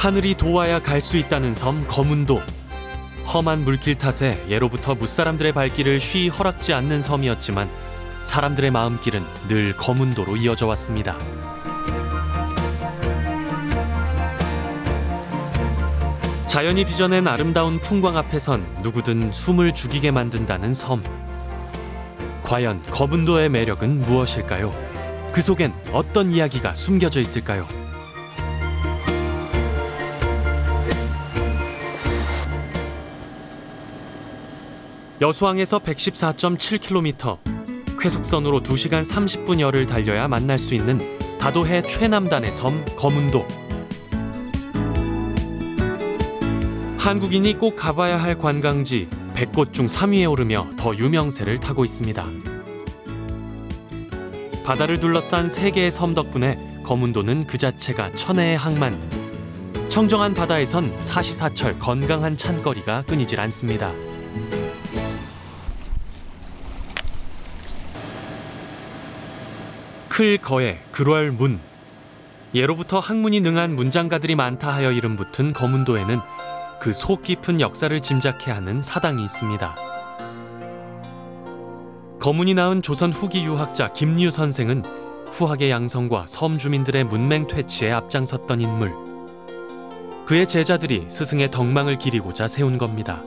하늘이 도와야 갈 수 있다는 섬 거문도. 험한 물길 탓에 예로부터 무사람들의 발길을 쉬이 허락지 않는 섬이었지만 사람들의 마음길은 늘 거문도로 이어져 왔습니다. 자연이 빚어낸 아름다운 풍광 앞에선 누구든 숨을 죽이게 만든다는 섬. 과연 거문도의 매력은 무엇일까요? 그 속엔 어떤 이야기가 숨겨져 있을까요? 여수항에서 114.7km, 쾌속선으로 2시간 30분여를 달려야 만날 수 있는 다도해 최남단의 섬 거문도. 한국인이 꼭 가봐야 할 관광지 100곳 중 3위에 오르며 더 유명세를 타고 있습니다. 바다를 둘러싼 세 개의 섬 덕분에 거문도는 그 자체가 천혜의 항만. 청정한 바다에선 사시사철 건강한 찬거리가 끊이질 않습니다. 클 거에 그럴 문. 예로부터 학문이 능한 문장가들이 많다 하여 이름 붙은 거문도에는 그 속 깊은 역사를 짐작해 하는 사당이 있습니다. 거문이 낳은 조선 후기 유학자 김류 선생은 후학의 양성과 섬 주민들의 문맹 퇴치에 앞장섰던 인물. 그의 제자들이 스승의 덕망을 기리고자 세운 겁니다.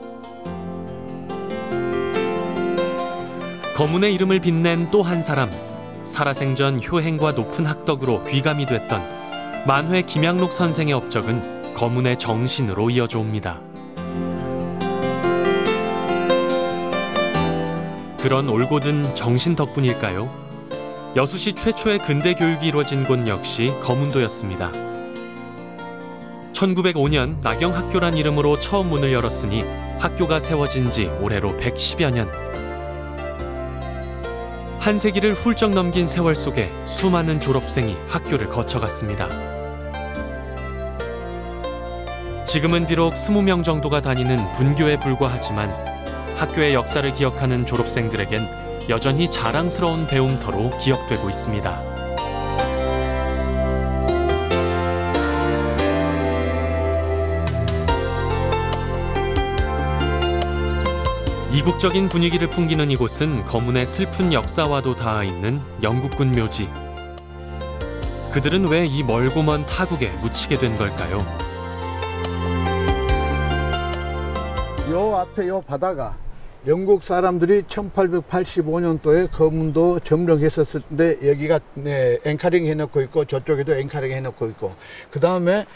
거문의 이름을 빛낸 또 한 사람, 살아생전 효행과 높은 학덕으로 귀감이 됐던 만회 김양록 선생의 업적은 거문의 정신으로 이어져 옵니다. 그런 올곧은 정신 덕분일까요? 여수시 최초의 근대 교육이 이루어진 곳 역시 거문도였습니다. 1905년 나경학교란 이름으로 처음 문을 열었으니 학교가 세워진 지 올해로 110여 년. 한 세기를 훌쩍 넘긴 세월 속에 수많은 졸업생이 학교를 거쳐갔습니다. 지금은 비록 20명 정도가 다니는 분교에 불과하지만 학교의 역사를 기억하는 졸업생들에겐 여전히 자랑스러운 배움터로 기억되고 있습니다. 이국적인 분위기를 풍기는 이곳은 거문의 슬픈 역사와도 닿아 있는 영국군 묘지. 그들은 왜 이 멀고 먼 타국에 묻히게 된 걸까요? 요 앞에 요 바다가 영국 사람들이 1885년도에 거문도 점령했었을 때 여기가 네, 앵카링 해놓고 있고 저쪽에도 앵카링 해놓고 있고 그 다음에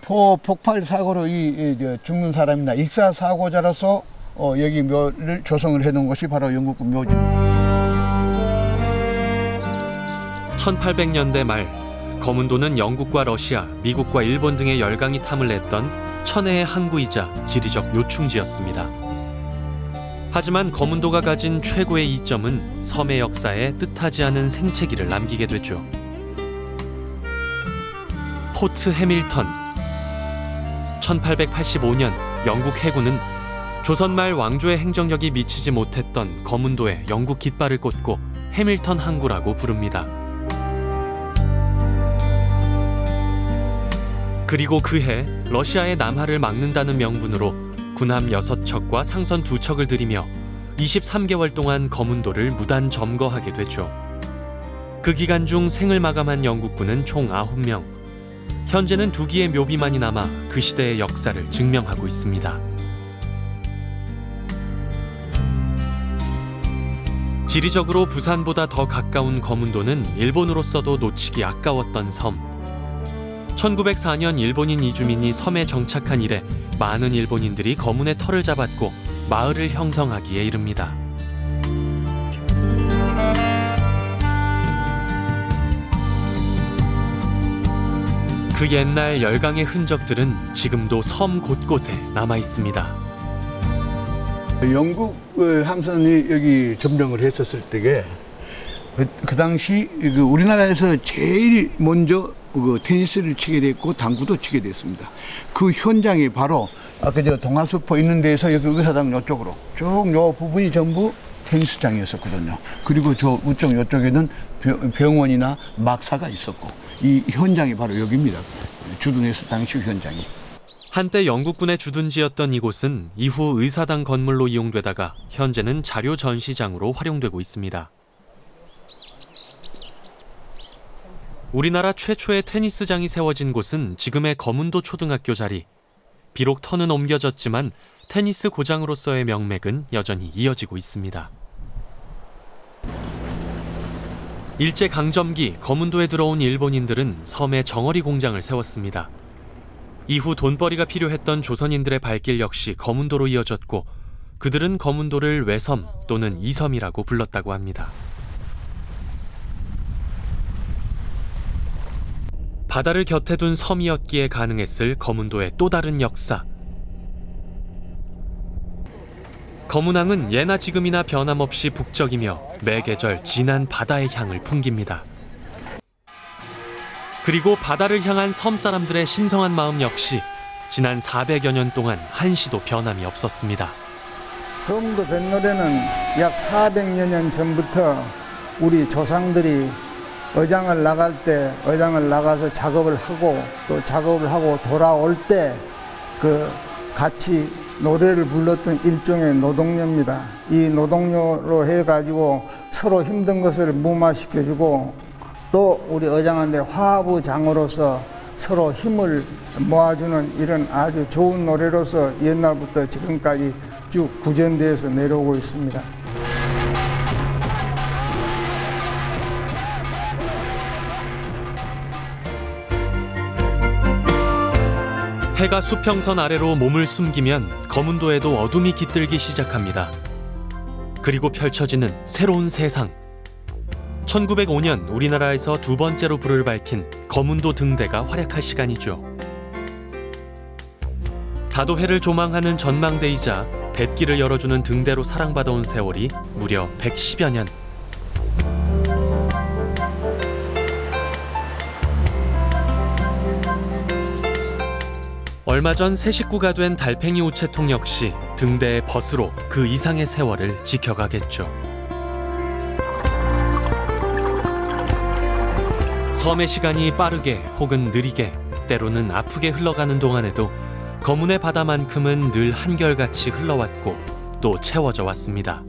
포 폭발 사고로 이, 이 죽는 사람이나 익사 사고자라서 어, 여기 묘를 조성을 해놓은 것이 바로 영국군 묘지. 1800년대 말 거문도는 영국과 러시아, 미국과 일본 등의 열강이 탐을 냈던 천혜의 항구이자 지리적 요충지였습니다. 하지만 거문도가 가진 최고의 이점은 섬의 역사에 뜻하지 않은 생채기를 남기게 되죠. 포트 해밀턴 1885년 영국 해군은 조선 말 왕조의 행정력이 미치지 못했던 거문도에 영국 깃발을 꽂고 해밀턴 항구라고 부릅니다. 그리고 그해 러시아의 남하를 막는다는 명분으로 군함 6척과 상선 2척을 들이며 23개월 동안 거문도를 무단 점거하게 되죠. 그 기간 중 생을 마감한 영국군은 총 9명. 현재는 두 기의 묘비만이 남아 그 시대의 역사를 증명하고 있습니다. 지리적으로 부산보다 더 가까운 거문도는 일본으로서도 놓치기 아까웠던 섬. 1904년 일본인 이주민이 섬에 정착한 이래 많은 일본인들이 거문의 터를 잡았고 마을을 형성하기에 이릅니다. 그 옛날 열강의 흔적들은 지금도 섬 곳곳에 남아 있습니다. 영국 함선이 여기 점령을 했었을 때에 그, 그 당시 그 우리나라에서 제일 먼저 그 테니스를 치게 됐고 당구도 치게 됐습니다. 그 현장이 바로 아까 저 동아수포 있는 데서 여기 의사당 이쪽으로 쭉 요 부분이 전부 테니스장이었었거든요. 그리고 저 우쪽 이쪽에는 병- 병원이나 막사가 있었고 이 현장이 바로 여기입니다. 주둔했을 당시 현장이. 한때 영국군의 주둔지였던 이곳은 이후 의사당 건물로 이용되다가 현재는 자료 전시장으로 활용되고 있습니다. 우리나라 최초의 테니스장이 세워진 곳은 지금의 거문도 초등학교 자리. 비록 터는 옮겨졌지만 테니스 고장으로서의 명맥은 여전히 이어지고 있습니다. 일제 강점기 거문도에 들어온 일본인들은 섬에 정어리 공장을 세웠습니다. 이후 돈벌이가 필요했던 조선인들의 발길 역시 거문도로 이어졌고 그들은 거문도를 외섬 또는 이섬이라고 불렀다고 합니다. 바다를 곁에 둔 섬이었기에 가능했을 거문도의 또 다른 역사. 거문항은 예나 지금이나 변함없이 북적이며 매계절 진한 바다의 향을 풍깁니다. 그리고 바다를 향한 섬 사람들의 신성한 마음 역시 지난 400여 년 동안 한시도 변함이 없었습니다. 검도 뱃노래는 약 400여 년 전부터 우리 조상들이 어장을 나갈 때 어장을 나가서 작업을 하고 또 작업을 하고 돌아올 때 그 같이 노래를 불렀던 일종의 노동요입니다. 이 노동요로 해가지고 서로 힘든 것을 무마시켜주고 또 우리 어장한테 화합장으로서 서로 힘을 모아주는 이런 아주 좋은 노래로서 옛날부터 지금까지 쭉 구전되어서 내려오고 있습니다. 해가 수평선 아래로 몸을 숨기면 거문도에도 어둠이 깃들기 시작합니다. 그리고 펼쳐지는 새로운 세상. 1905년 우리나라에서 두 번째로 불을 밝힌 거문도 등대가 활약할 시간이죠. 다도해를 조망하는 전망대이자 뱃길을 열어주는 등대로 사랑받아온 세월이 무려 110여 년. 얼마 전 새 식구가 된 달팽이 우체통 역시 등대의 벗으로 그 이상의 세월을 지켜가겠죠. 섬의 시간이 빠르게 혹은 느리게 때로는 아프게 흘러가는 동안에도 거문의 바다만큼은 늘 한결같이 흘러왔고 또 채워져 왔습니다.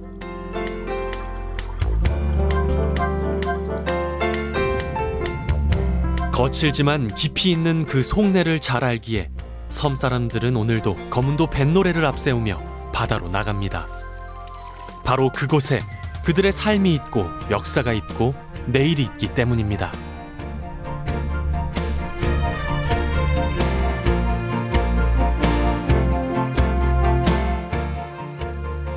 거칠지만 깊이 있는 그 속내를 잘 알기에 섬 사람들은 오늘도 거문도 뱃노래를 앞세우며 바다로 나갑니다. 바로 그곳에 그들의 삶이 있고 역사가 있고 내일이 있기 때문입니다.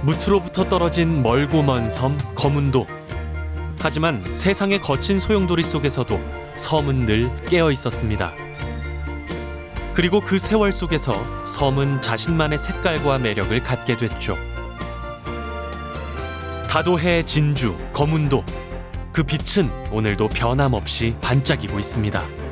무트로부터 떨어진 멀고 먼 섬 거문도. 하지만 세상의 거친 소용돌이 속에서도 섬은 늘 깨어 있었습니다. 그리고 그 세월 속에서 섬은 자신만의 색깔과 매력을 갖게 됐죠. 다도해의 진주, 거문도. 그 빛은 오늘도 변함없이 반짝이고 있습니다.